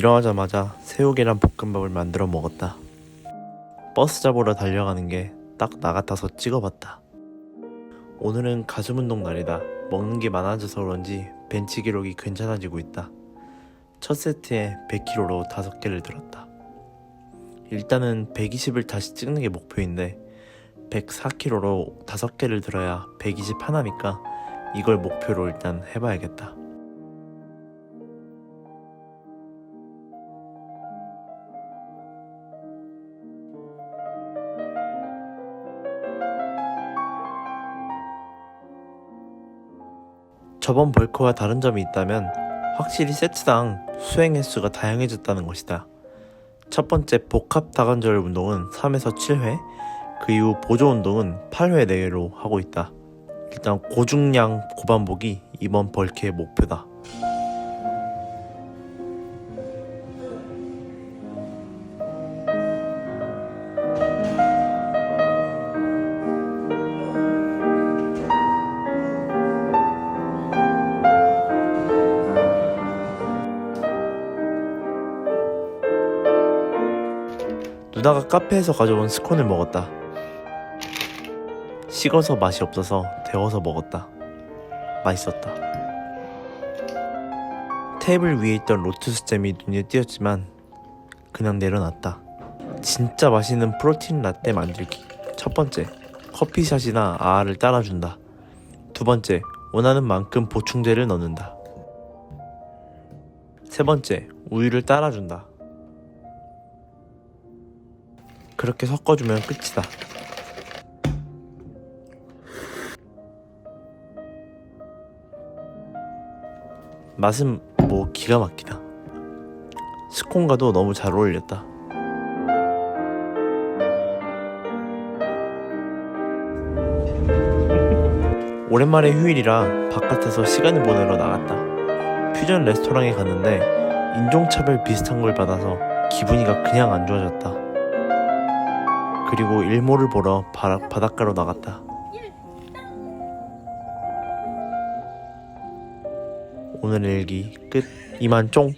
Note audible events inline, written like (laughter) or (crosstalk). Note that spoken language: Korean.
일어나자마자 새우 계란 볶음밥을 만들어 먹었다. 버스 잡으러 달려가는 게 딱 나 같아서 찍어봤다. 오늘은 가슴 운동 날이다. 먹는 게 많아져서 그런지 벤치 기록이 괜찮아지고 있다. 첫 세트에 100kg로 5개를 들었다. 일단은 120을 다시 찍는 게 목표인데 104kg로 5개를 들어야 120 하나니까 이걸 목표로 일단 해봐야겠다. 저번 벌크와 다른 점이 있다면 확실히 세트당 수행 횟수가 다양해졌다는 것이다. 첫 번째 복합 다관절 운동은 3에서 7회, 그 이후 보조 운동은 8회 내외로 하고 있다. 일단 고중량 고반복이 이번 벌크의 목표다. 누나가 카페에서 가져온 스콘을 먹었다. 식어서 맛이 없어서 데워서 먹었다. 맛있었다. 테이블 위에 있던 로투스 잼이 눈에 띄었지만 그냥 내려놨다. 진짜 맛있는 프로틴 라떼 만들기. 첫 번째, 커피샷이나 아아를 따라준다. 두 번째, 원하는 만큼 보충제를 넣는다. 세 번째, 우유를 따라준다. 그렇게 섞어주면 끝이다. 맛은 뭐 기가 막히다. 스콘과도 너무 잘 어울렸다. (laughs) 오랜만에 휴일이라 바깥에서 시간을 보내러 나갔다. 퓨전 레스토랑에 갔는데 인종차별 비슷한 걸 받아서 기분이가 그냥 안 좋아졌다. 그리고 일몰을 보러 바, 바닷가로 나갔다. 오늘의 일기 끝. 이만 쫑.